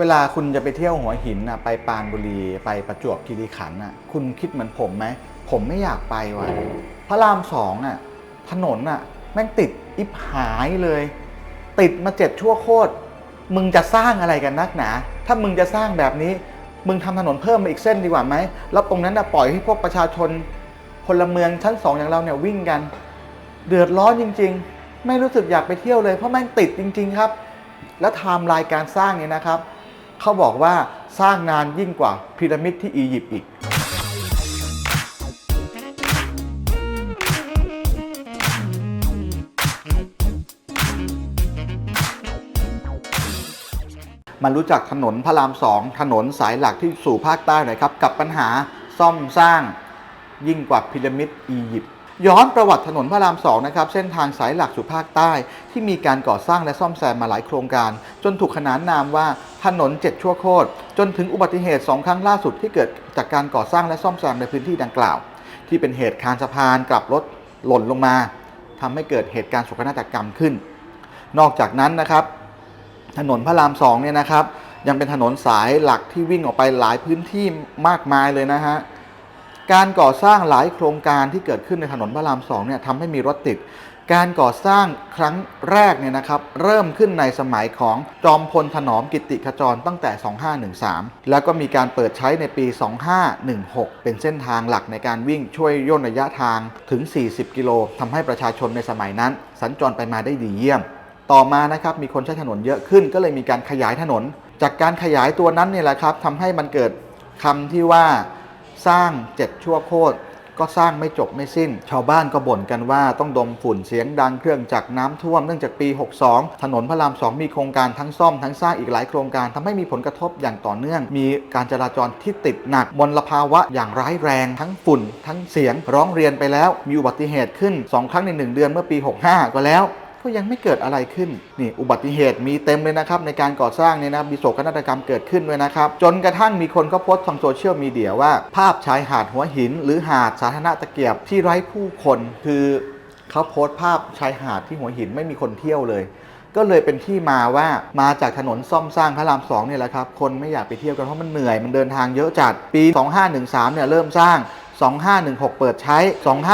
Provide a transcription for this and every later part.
เวลาคุณจะไปเที่ยวหัวหินน่ะไปปรานบุรีไปประจวบคีรีขันธ์น่ะคุณคิดเหมือนผมไหมผมไม่อยากไปว่ะพระรามสองอะถนนอะแม่งติดอิบหายเลย ติดมาเจ็ดชั่วโคตรมึงจะสร้างอะไรกันนักหนา ถ้ามึงจะสร้างแบบนี้ มึงทำถนนเพิ่มมาอีกเส้นดีกว่าไหมแล้วตรงนั้นนะปล่อยให้พวกประชาชนพลเมืองชั้นสองอย่างเราเนี่ยวิ่งกัน เดือดร้อนจริง ๆ ไม่รู้สึกอยากไปเที่ยวเลยเพราะแม่งติดจริง ๆ ครับ แล้วไทม์ไลน์การสร้างเนี่ยนะครับ เขาบอกว่าสร้างนานยิ่งกว่าพีระมิดที่อียิปต์อีกมารู้จักถนนพระรามสองถนนสายหลักที่สู่ภาคใต้หน่อยครับ กับปัญหาซ่อมสร้างยิ่งกว่าพีระมิดอียิปต์ ย้อนประวัติถนนพระรามสองนะครับเส้นทางสายหลักสู่ภาคใต้ ที่มีการก่อสร้างและซ่อมแซมมาหลายโครงการ จนถูกขนานนามว่าถนนเจ็ดชั่วโคตรจนถึงอุบัติเหตุสองครั้งล่าสุดที่เกิดจากการก่อสร้างและซ่อมแซมในพื้นที่ดังกล่าว ที่เป็นเหตุคานสะพานกลับรถหล่นลงมาทำให้เกิดเหตุการณ์โศกนาฏกรรมขึ้น นอกจากนั้นนะครับ ถนนพระรามสองเนี่ยนะครับยังเป็นถนนสายหลักที่วิ่งออกไปหลายพื้นที่มากมายเลยนะฮะ การก่อสร้างหลายโครงการที่เกิดขึ้นในถนนพระรามสองเนี่ยทำให้มีรถติด การก่อสร้างครั้งแรกเนี่ยนะครับเริ่มขึ้นในสมัยของจอมพลถนอมกิติขจรตั้งแต่ 2513 แล้วก็มีการเปิดใช้ในปี 2516 เป็นเส้นทางหลักในการวิ่งช่วยย่นระยะทางถึง 40 กิโลทำให้ประชาชนในสมัยนั้น สัญจรไปมาได้ดีเยี่ยม ต่อมานะครับมีคนใช้ถนนเยอะขึ้น ก็เลยมีการขยายถนน จากการขยายตัวนั้นเนี่ยแหละครับทำให้มันเกิดคำที่ว่า สร้างเจ็ดชั่วโคตรก็สร้างไม่จบไม่สิ้น ชาวบ้านก็บ่นกันว่าต้องดมฝุ่นเสียงดังเครื่องจักรน้ำท่วมเนื่องจากปี 62 ถนนพระรามสองมีโครงการทั้งซ่อมทั้งสร้างอีกหลายโครงการทำให้มีผลกระทบอย่างต่อเนื่อง มีการจราจรที่ติดหนักมลภาวะอย่างร้ายแรง ทั้งฝุ่น ทั้งเสียงร้องเรียนไปแล้ว มีอุบัติเหตุขึ้น 2 ครั้งใน 1 เดือนเมื่อปี 65 ก็แล้ว ก็ยังไม่เกิดอะไรขึ้นนี่อุบัติเหตุมีเต็มเลยนะครับในการก่อสร้างเนี่ยนะมีโศกนาฏกรรมเกิดขึ้นด้วยนะครับ จนกระทั่งมีคนก็โพสต์ทางโซเชียลมีเดียว่า ภาพชายหาดหัวหิน หรือหาดสาธารณะตะเกียบที่ไร้ผู้คนคือเขาโพสต์ภาพชายหาดที่หัวหินไม่มีคนเที่ยวเลย ก็เลยเป็นที่มาว่ามาจากถนนซ่อมสร้างพระรามสองเนี่ยแหละครับ คนไม่อยากไปเที่ยวกันเพราะมันเหนื่อยมันเดินทางเยอะจัดปี 2513เนี่ยเริ่มสร้าง 2516 เปิดใช้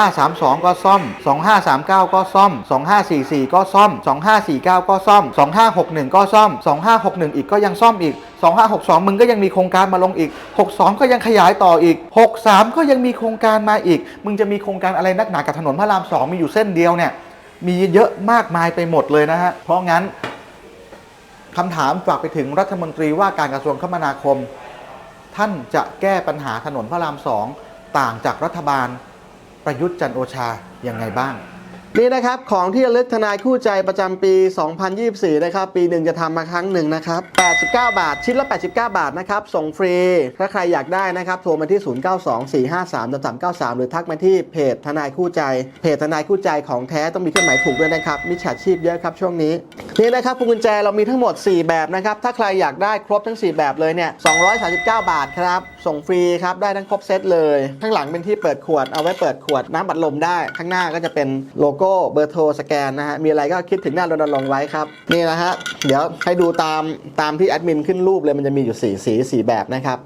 2532 ก็ซ่อม 2539 ก็ซ่อม 2544 ก็ซ่อม 2549 ก็ซ่อม 2561 ก็ซ่อม 2561 อีกก็ยังซ่อมอีก 2562 มึงก็ยังมีโครงการมาลงอีก 62 ก็ยังขยายต่ออีก 63 ก็ยังมีโครงการมาอีก มึงจะมีโครงการอะไรนักหนากับถนนพระราม 2 มีอยู่เส้นเดียวเนี่ย มีเยอะมากมายไปหมดเลยนะฮะ เพราะงั้นคำถามฝากไปถึงรัฐมนตรีว่าการกระทรวงคมนาคม ท่านจะแก้ปัญหาถนนพระรามสอง ต่างจากรัฐบาลประยุทธ์จันโอชาอย่างไงบ้าง นี่นะครับของที่ระลึกทนายคู่ใจประจำปี 2024 นะครับ ปีหนึ่งจะทำมาครั้งหนึ่งนะครับ 89 บาท ชิ้นละ 89 บาทนะครับ ส่งฟรี ถ้าใครอยากได้นะครับ โทรมาที่ 0924533393 หรือทักมาที่เพจทนายคู่ใจ เพจทนายคู่ใจของแท้ต้องมีเครื่องหมายถูกด้วยนะครับ มิจฉาชีพเยอะครับช่วงนี้ นี่นะครับพวงกุญแจเรามีทั้งหมด 4 แบบนะครับ ถ้าใครอยากได้ครบทั้ง 4 แบบเลยเนี่ย 239 บาทครับ ส่งฟรีครับ ได้ทั้งครบเซตเลย ข้างหลังเป็นที่เปิดขวด เอาไว้เปิดขวดน้ำบัดลมได้ ข้างหน้าก็จะเป็นโลโก้เบอร์โทรสแกนนะฮะ มีอะไรก็คิดถึงหน้ารณรงค์ไว้ครับ นี่นะฮะ เดี๋ยวให้ดูตามตามที่แอดมินขึ้นรูปเลยมันจะมีอยู่ 4 สี 4 แบบนะครับ